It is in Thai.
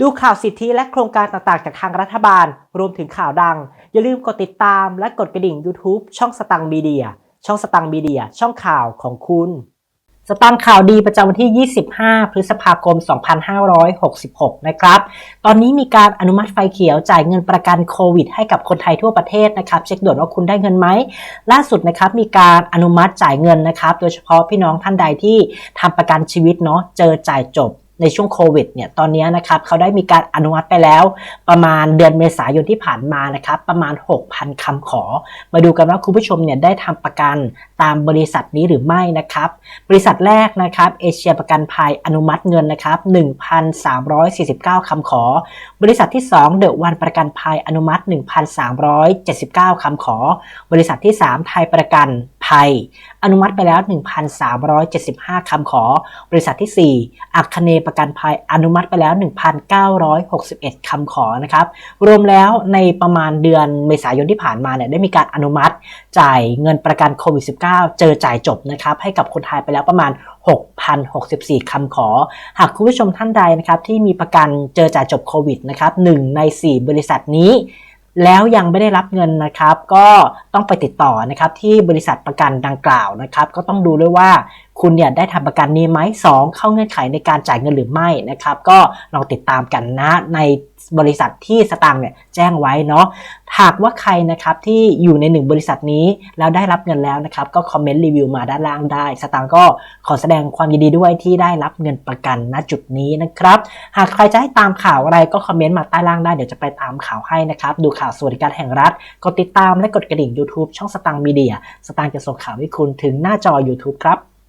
ดูข่าวสิทธิและโครงการต่างๆ จากทางรัฐบาล รวมถึงข่าวดัง อย่าลืมกดติดตามและกดกระดิ่ง YouTube ช่องสตังมีเดีย ช่องสตังมีเดีย ช่องข่าวของคุณ สตังข่าวดีประจำวันที่ 25 พฤษภาคม 2566 นะครับ ตอนนี้มีการอนุมัติไฟเขียวจ่ายเงินประกันโควิด ให้กับคนไทยทั่วประเทศนะครับ เช็คด่วนว่าคุณได้เงินไหม ล่าสุดนะครับมีการอนุมัติจ่ายเงินนะครับ โดยเฉพาะพี่น้องท่านใดที่ทำประกันชีวิตเนาะ เจอจ่ายจบ ในช่วงโควิดเนี่ยตอนนี้นะครับเขาได้มีการอนุมัติไปแล้ว ประมาณเดือนเมษายนที่ผ่านมานะครับประมาณ 6,000คำขอ มาดูกันว่าคุณผู้ชมเนี่ยได้ทำประกันตามบริษัทนี้หรือไม่นะครับ บริษัทแรกนะครับเอเชียประกันภัยอนุมัติเงินนะครับ1,349คำขอ บริษัทที่2เดอะวันประกันภัยอนุมัติ 1,379คำขอ บริษัทที่ 3 ไทยประกันภัยอนุมัติไปแล้ว 1,375คำขอ บริษัทที่ 4อัคเนประกันภัยอนุมัติไปแล้ว 1,961 คำขอนะครับ รวมแล้วในประมาณเดือนเมษายนที่ผ่านมาเนี่ยได้มีการอนุมัติจ่ายเงินประกันโควิด -19 เจอจ่ายจบนะครับให้กับคนไทยไปแล้วประมาณ 6,064 คำขอ หากคุณผู้ชมท่านใดนะครับที่มีประกันเจอจ่ายจบโควิดนะครับ1ใน 4 บริษัทนี้แล้วยังไม่ได้รับเงินนะครับ ก็ต้องไปติดต่อนะครับที่บริษัทประกันดังกล่าวนะครับ ก็ต้องดูด้วยว่า คุณเนี่ยได้ทำประกันนี้ไหมสองเข้าเงื่อนไขในการจ่ายเงินหรือไม่นะครับ ก็ลองติดตามกันนะในบริษัทที่สตางค์เนี่ยแจ้งไว้เนาะหากว่าใครนะครับที่อยู่ในหนึ่งบริษัทนี้แล้วได้รับเงินแล้วนะครับ ก็คอมเมนต์รีวิวมาด้านล่างได้ สตางค์ก็ขอแสดงความยินดีด้วยที่ได้รับเงินประกันณจุดนี้นะครับ หากใครจะให้ตามข่าวอะไรก็คอมเมนต์มาใต้ล่างได้เดี๋ยวจะไปตามข่าวให้นะครับ ดูข่าวสวัสดิการแห่งรัฐกดติดตามและกดกระดิ่ง YouTube ช่องสตางค์มีเดียสตางค์จะส่งข่าวให้คุณถึงหน้าจอ YouTube ครับ